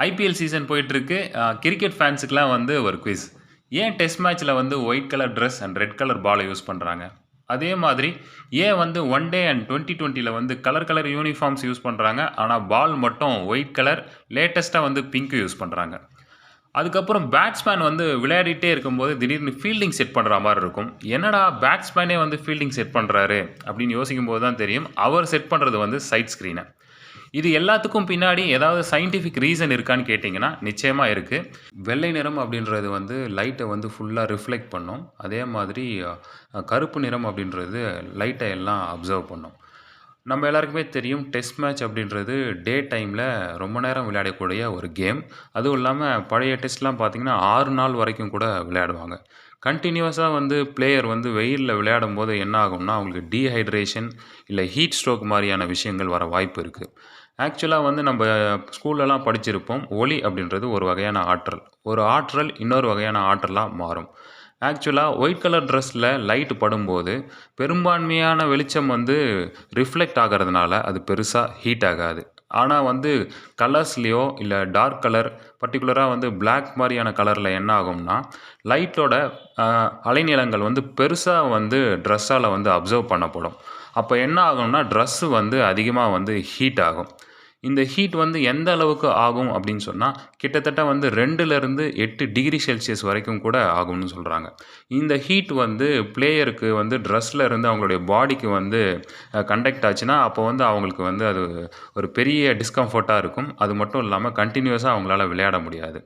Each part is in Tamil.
ஐபிஎல் சீசன் போயிட்டுருக்கு. கிரிக்கெட் ஃபேன்ஸுக்கெலாம் வந்து ஒரு குவிஸ் ஏன் டெஸ்ட் மேட்ச்சில் வந்து white colour dress and red colour பாலை யூஸ் பண்ணுறாங்க அதே மாதிரி ஏன் வந்து ஒன் டே அண்ட் டுவெண்ட்டி டுவெண்ட்டியில் வந்து கலர் கலர் யூனிஃபார்ம்ஸ் யூஸ் பண்ணுறாங்க ஆனால் பால் மட்டும் ஒயிட் கலர் லேட்டஸ்ட்டாக வந்து பிங்க் யூஸ் பண்ணுறாங்க அதுக்கப்புறம் பேட்ஸ்மேன் வந்து விளையாடிட்டே இருக்கும்போது திடீர்னு ஃபீல்டிங் செட் பண்ணுற மாதிரி இருக்கும். என்னடா பேட்ஸ்மேனே வந்து ஃபீல்டிங் செட் பண்ணுறாரு அப்படின்னு யோசிக்கும் போது தான் தெரியும். அவர் செட் பண்ணுறது வந்து சைட் ஸ்க்ரீனை இது எல்லாத்துக்கும் பின்னாடி ஏதாவது சயின்டிஃபிக் ரீசன் இருக்கான்னு கேட்டிங்கன்னா நிச்சயமாக இருக்குது வெள்ளை நிறம் அப்படின்றது வந்து லைட்டை வந்து ஃபுல்லாக ரிஃப்ளெக்ட் பண்ணும். அதே மாதிரி கருப்பு நிறம் அப்படின்றது லைட்டை எல்லாம் அப்சர்வ் பண்ணும். நம்ம எல்லாருக்குமே தெரியும் டெஸ்ட் மேட்ச் அப்படின்றது டே டைமில் ரொம்ப நேரம் விளையாடக்கூடிய ஒரு கேம் அதுவும் இல்லாமல் பழைய டெஸ்ட்லாம் பார்த்திங்கன்னா ஆறு நாள் வரைக்கும் கூட விளையாடுவாங்க. கண்டினியூஸாக வந்து பிளேயர் வந்து வெயிலில் விளையாடும் போது என்ன ஆகும்னா அவங்களுக்கு டீஹைட்ரேஷன் இல்லை ஹீட் ஸ்ட்ரோக் மாதிரியான விஷயங்கள் வர வாய்ப்பு இருக்குது ஆக்சுவலாக வந்து நம்ம ஸ்கூல்லலாம் படிச்சிருப்போம். ஒளி அப்படின்றது ஒரு வகையான ஆற்றல். ஒரு ஆற்றல் இன்னொரு வகையான ஆற்றலாக மாறும். ஆக்சுவலாக ஒயிட் கலர் ட்ரெஸ்ஸில் லைட் படும்போது பெரும்பான்மையான வெளிச்சம் வந்து ரிஃப்ளெக்ட் ஆகிறதுனால அது பெருசாக ஹீட் ஆகாது. ஆனால் வந்து கலர்ஸ்லேயோ இல்லை டார்க் கலர் பர்டிகுலராக வந்து பிளாக் மாதிரியான கலரில் என்ன ஆகும்னா லைட்டோட அலைநீளங்கள் வந்து பெருசாக வந்து ட்ரெஸ்ஸால் வந்து அப்சர்வ் பண்ணப்படும். அப்போ என்ன ஆகும்னா ட்ரெஸ்ஸு வந்து அதிகமாக வந்து ஹீட் ஆகும். இந்த ஹீட் வந்து எந்த அளவுக்கு ஆகும் அப்படின்னு சொன்னால் கிட்டத்தட்ட வந்து ரெண்டுலேருந்து எட்டு டிகிரி செல்சியஸ் வரைக்கும் கூட ஆகும்னு சொல்கிறாங்க இந்த ஹீட் வந்து பிளேயருக்கு வந்து ட்ரெஸ்ஸில் இருந்து அவங்களுடைய பாடிக்கு வந்து கண்டக்ட் ஆச்சுன்னா அப்போ வந்து அவங்களுக்கு வந்து அது ஒரு பெரிய டிஸ்கம்ஃபர்ட்டாக இருக்கும். அது மட்டும் இல்லாமல் கண்டினியூஸாக அவங்களால விளையாட முடியாது.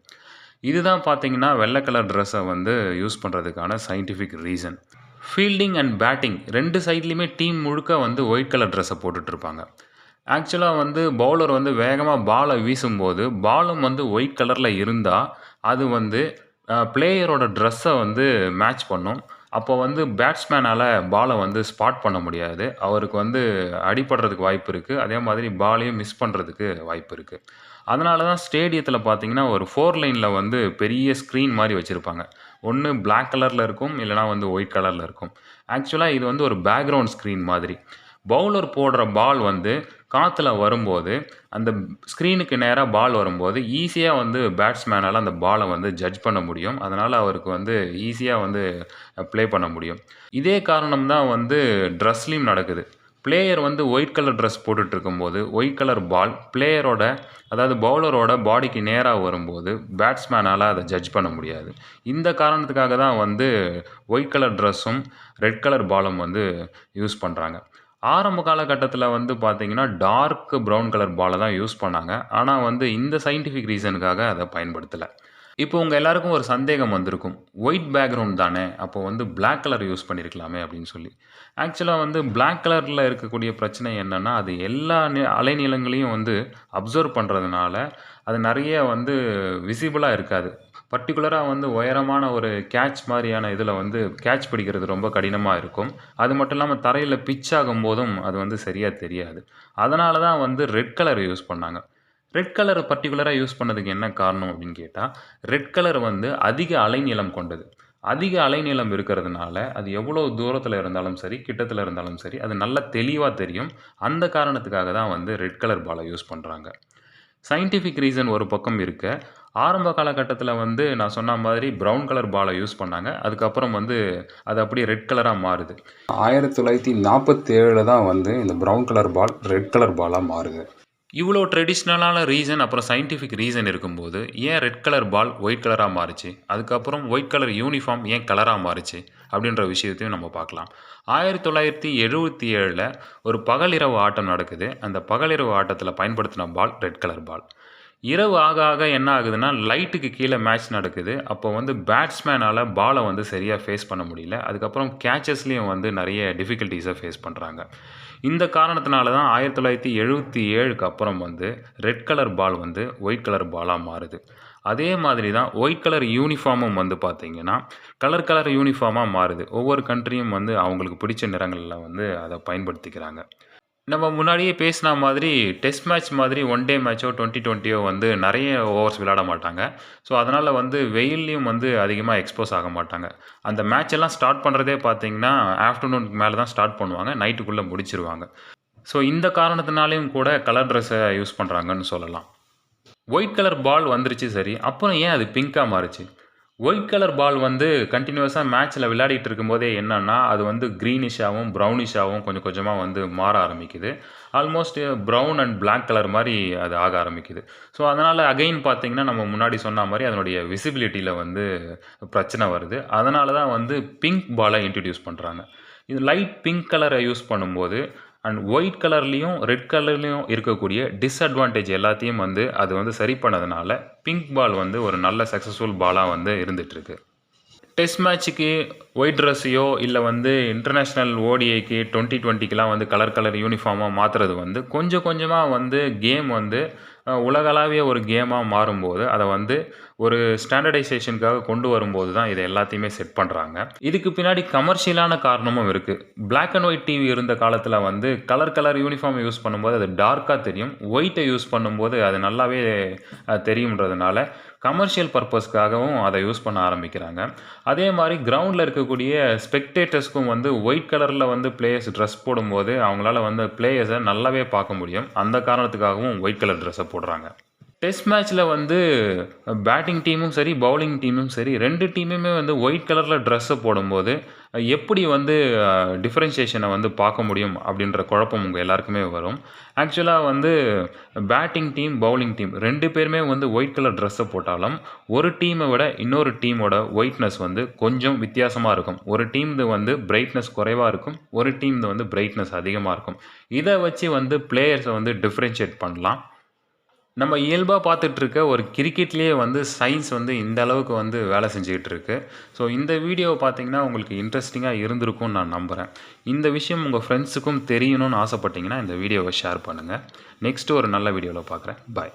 இதுதான் பார்த்தீங்கன்னா வெள்ளை கலர் ட்ரெஸ்ஸை வந்து யூஸ் பண்ணுறதுக்கான scientific reason fielding and batting ரெண்டு சைட்லேயுமே டீம் முழுக்க வந்து ஒயிட் கலர் ட்ரெஸ்ஸை போட்டுட்ருப்பாங்க ஆக்சுவலாக வந்து பவுலர் வந்து வேகமாக பாலை வீசும்போது பாலும் வந்து ஒயிட் கலரில் இருந்தால் அது வந்து பிளேயரோட ட்ரெஸ்ஸை வந்து மேட்ச் பண்ணும். அப்போ வந்து பேட்ஸ்மேனால் பாலை வந்து ஸ்பாட் பண்ண முடியாது. அவருக்கு வந்து அடிபடுறதுக்கு வாய்ப்பு இருக்குது அதே மாதிரி பாலையும் மிஸ் பண்ணுறதுக்கு வாய்ப்பு இருக்குது அதனால தான் ஸ்டேடியத்தில் பார்த்தீங்கன்னா ஒரு ஃபோர் லைனில் வந்து பெரிய ஸ்க்ரீன் மாதிரி வச்சுருப்பாங்க. ஒன்று பிளாக் கலரில் இருக்கும் இல்லைனா வந்து ஒயிட் கலரில் இருக்கும். ஆக்சுவலாக இது வந்து ஒரு பேக்ரவுண்ட் ஸ்க்ரீன் மாதிரி. பவுலர் போடுற பால் வந்து காற்றுல வரும்போது அந்த ஸ்க்ரீனுக்கு நேராக பால் வரும்போது ஈஸியாக வந்து பேட்ஸ்மேனால் அந்த பாலை வந்து ஜட்ஜ் பண்ண முடியும். அதனால் அவருக்கு வந்து ஈஸியாக வந்து ப்ளே பண்ண முடியும். இதே காரணம் தான் வந்து ட்ரெஸ்லேயும் நடக்குது. பிளேயர் வந்து ஒயிட் கலர் ட்ரெஸ் போட்டுட்டு இருக்கும்போது ஒயிட் கலர் பால் பிளேயரோட அதாவது பவுலரோட பாடிக்கு நேராக வரும்போது பேட்ஸ்மேனால் அதை ஜட்ஜ் பண்ண முடியாது. இந்த காரணத்துக்காக தான் வந்து ஒயிட் கலர் ட்ரெஸ்ஸும் ரெட் கலர் பாலும் வந்து யூஸ் பண்ணுறாங்க ஆரம்ப காலகட்டத்தில் வந்து பார்த்தீங்கன்னா டார்க் ப்ரௌன் கலர் பாலை தான் யூஸ் பண்ணாங்க. ஆனால் வந்து இந்த சயின்டிஃபிக் ரீசனுக்காக அதை பயன்படுத்தலை. இப்போ உங்கள் எல்லாருக்கும் ஒரு சந்தேகம் வந்திருக்கும். ஒயிட் பேக்ரவுண்ட் தானே? அப்போ வந்து பிளாக் கலர் யூஸ் பண்ணியிருக்கலாமே அப்படின்னு சொல்லி. ஆக்சுவலாக வந்து பிளாக் கலரில் இருக்கக்கூடிய பிரச்சனை என்னென்னா அது எல்லா நி அலைநீளங்களையும் வந்து அப்சர்வ் பண்ணுறதுனால அது நிறைய வந்து விசிபிளாக இருக்காது. பர்டிகுலராக வந்து உயரமான ஒரு கேட்ச் மாதிரியான இதில் வந்து கேட்ச் பிடிக்கிறது ரொம்ப கடினமாக இருக்கும். அது மட்டும் இல்லாமல் தரையில் பிச் ஆகும்போதும் அது வந்து சரியாக தெரியாது. அதனால தான் வந்து ரெட் கலர் யூஸ் பண்ணாங்க. ரெட் கலர் பர்டிகுலராக யூஸ் பண்ணதுக்கு என்ன காரணம் அப்படின்னு கேட்டால் ரெட் கலர் வந்து அதிக அலைநீளம் கொண்டது. அதிக அலைநீளம் இருக்கிறதுனால அது எவ்வளோ தூரத்தில் இருந்தாலும் சரி கிட்டத்தில் இருந்தாலும் சரி அது நல்லா தெளிவாக தெரியும். அந்த காரணத்துக்காக தான் வந்து ரெட் கலர் பாலை யூஸ் பண்ணுறாங்க சயின்டிஃபிக் ரீசன் ஒரு பக்கம் இருக்க. ஆரம்ப காலகட்டத்தில் வந்து நான் சொன்ன மாதிரி ப்ரௌன் கலர் பாலை யூஸ் பண்ணாங்க. அதுக்கப்புறம் வந்து அது அப்படியே ரெட் கலராக மாறுது. ஆயிரத்தி தொள்ளாயிரத்தி நாற்பத்தி ஏழில் தான் வந்து இந்த brown colour ball red colour பாலாக மாறுது. இவ்வளோ ட்ரெடிஷ்னலான ரீசன் அப்புறம் சயின்டிஃபிக் ரீசன் இருக்கும்போது ஏன் ரெட் கலர் பால் ஒயிட் கலராக மாறுச்சு? அதுக்கப்புறம் ஒயிட் கலர் யூனிஃபார்ம் ஏன் கலராக மாறுச்சு? அப்படின்ற விஷயத்தையும் நம்ம பார்க்கலாம். ஆயிரத்தி தொள்ளாயிரத்தி எழுபத்தி ஏழில் ஒரு பகலிரவு ஆட்டம் நடக்குது. அந்த பகலிரவு ஆட்டத்தில் பயன்படுத்தின பால் ரெட் கலர் பால். இரவு ஆக ஆக என்ன ஆகுதுன்னா லைட்டுக்கு கீழே மேட்ச் நடக்குது. அப்போ வந்து பேட்ஸ்மேனால் பாலை வந்து சரியாக ஃபேஸ் பண்ண முடியல. அதுக்கப்புறம் கேச்சஸ்லேயும் வந்து நிறைய டிஃபிகல்ட்டிஸை ஃபேஸ் பண்ணுறாங்க இந்த காரணத்தினால தான் ஆயிரத்தி தொள்ளாயிரத்தி எழுபத்தி ஏழுக்கு அப்புறம் வந்து ரெட் கலர் பால் வந்து ஒயிட் கலர் பாலாக மாறுது. அதே மாதிரி தான் ஒயிட் கலர் யூனிஃபார்மும் வந்து பார்த்தீங்கன்னா கலர் கலர் யூனிஃபார்மாக மாறுது. ஒவ்வொரு கண்ட்ரியும் வந்து அவங்களுக்கு பிடிச்ச நிறங்களில் வந்து அதை பயன்படுத்திக்கிறாங்க. நம்ம முன்னாடியே பேசின மாதிரி டெஸ்ட் மேட்ச் மாதிரி ஒன் டே மேட்சோ டுவெண்ட்டி டுவெண்ட்டியோ வந்து நிறைய ஓவர்ஸ் விளையாட மாட்டாங்க. ஸோ அதனால் வந்து வெயில்லையும் வந்து அதிகமாக எக்ஸ்போஸ் ஆக மாட்டாங்க. அந்த மேட்ச் எல்லாம் ஸ்டார்ட் பண்ணுறதே பார்த்தீங்கன்னா ஆஃப்டர்நூனுக்கு மேலே தான் ஸ்டார்ட் பண்ணுவாங்க. நைட்டுக்குள்ளே முடிச்சிருவாங்க. ஸோ இந்த காரணத்தினாலையும் கூட கலர் ட்ரெஸ்ஸை யூஸ் பண்ணுறாங்கன்னு சொல்லலாம். ஒயிட் கலர் பால் வந்துருச்சு சரி. அப்புறம் ஏன் அது பிங்காக மாறுச்சு? ஒயிட் கலர் பால் வந்து கண்டினியூஸாக மேட்ச்சில் விளையாடிட்டு இருக்கும்போதே என்னென்னா அது வந்து க்ரீனிஷாகவும் ப்ரௌனிஷாகவும் கொஞ்சம் கொஞ்சமாக வந்து மாற ஆரம்பிக்குது. Almost brown and black colour மாதிரி அது ஆக ஆரம்பிக்குது. ஸோ அதனால் அகைன் பார்த்தீங்கன்னா நம்ம முன்னாடி சொன்ன மாதிரி அதனுடைய விசிபிலிட்டியில் வந்து பிரச்சனை வருது. அதனால தான் வந்து பிங்க் பாலை இன்ட்ரடியூஸ் பண்ணுறாங்க இது லைட் பிங்க் கலரை யூஸ் பண்ணும்போது அண்ட் ஒயிட் கலர்லேயும் ரெட் கலர்லேயும் இருக்கக்கூடிய டிஸ்அட்வான்டேஜ் எல்லாத்தையும் வந்து அது வந்து சரி பண்ணதுனால பிங்க் பால் வந்து ஒரு நல்ல சக்ஸஸ்ஃபுல் பாலாக வந்து இருந்துகிட்ருக்கு டெஸ்ட் மேட்ச்சுக்கு ஒயிட் ட்ரெஸ்ஸையோ இல்லை வந்து இன்டர்நேஷ்னல் ஓடிஐக்கு டுவெண்ட்டி டுவெண்ட்டிக்கெலாம் வந்து கலர் கலர் யூனிஃபார்மாக மாற்றுறது வந்து கொஞ்சம் கொஞ்சமாக வந்து கேம் வந்து உலகளாவிய ஒரு கேமாக மாறும்போது அதை வந்து ஒரு ஸ்டாண்டர்டைசேஷனுக்காக கொண்டு வரும்போது தான் இதை எல்லாத்தையுமே செட் பண்ணுறாங்க இதுக்கு பின்னாடி கமர்ஷியலான காரணமும் இருக்குது பிளாக் அண்ட் ஒயிட் டிவி இருந்த காலத்தில் வந்து கலர் கலர் யூனிஃபார்ம் யூஸ் பண்ணும்போது அது டார்க்காக தெரியும். ஒயிட்டை யூஸ் பண்ணும்போது அது நல்லாவே தெரியுன்றதுனால கமர்ஷியல் பர்பஸ்க்காகவும் அதை யூஸ் பண்ண ஆரம்பிக்கிறாங்க. அதே மாதிரி கிரவுண்டில் இருக்கக்கூடிய ஸ்பெக்டேட்டர்ஸ்க்கும் வந்து ஒயிட் கலரில் வந்து பிளேயர்ஸ் ட்ரெஸ் போடும்போது அவங்களால வந்து பிளேயர்ஸை நல்லாவே பார்க்க முடியும். அந்த காரணத்துக்காகவும் ஒயிட் கலர் ட்ரெஸ்ஸை போடுறாங்க. டெஸ்ட் மேட்ச்சில் வந்து பேட்டிங் டீமும் சரி பவுலிங் டீமும் சரி ரெண்டு டீமுமே வந்து ஒயிட் கலரில் ட்ரெஸ்ஸை போடும்போது எப்படி வந்து டிஃப்ரென்ஷியேஷனை வந்து பார்க்க முடியும் அப்படின்ற குழப்பம் உங்கள் எல்லாருக்குமே வரும். ஆக்சுவலாக வந்து பேட்டிங் டீம் பவுலிங் டீம் ரெண்டு பேருமே வந்து ஒயிட் கலர் ட்ரெஸ்ஸை போட்டாலும் ஒரு டீமை விட இன்னொரு டீமோட ஒயிட்னஸ் வந்து கொஞ்சம் வித்தியாசமாக இருக்கும். ஒரு டீம்து வந்து பிரைட்னஸ் குறைவாக இருக்கும் ஒரு டீம்து வந்து பிரைட்னஸ் அதிகமாக இருக்கும். இதை வச்சு வந்து பிளேயர்ஸை வந்து டிஃப்ரென்ஷியேட் பண்ணலாம். நம்ம இயல்பாக பார்த்துட்ருக்க ஒரு கிரிக்கெட்லேயே வந்து சயின்ஸ் வந்து இந்த அளவுக்கு வந்து வேலை செஞ்சுக்கிட்டு இருக்கு ஸோ இந்த வீடியோவை பார்த்தீங்கன்னா உங்களுக்கு இன்ட்ரெஸ்டிங்காக இருந்திருக்கும்னு நான் நம்புகிறேன் இந்த விஷயம் உங்கள் ஃப்ரெண்ட்ஸுக்கும் தெரியணும்னு ஆசைப்பட்டீங்கன்னா இந்த வீடியோவை ஷேர் பண்ணுங்கள் நெக்ஸ்ட்டு ஒரு நல்ல வீடியோவில் பார்க்குறேன். பாய்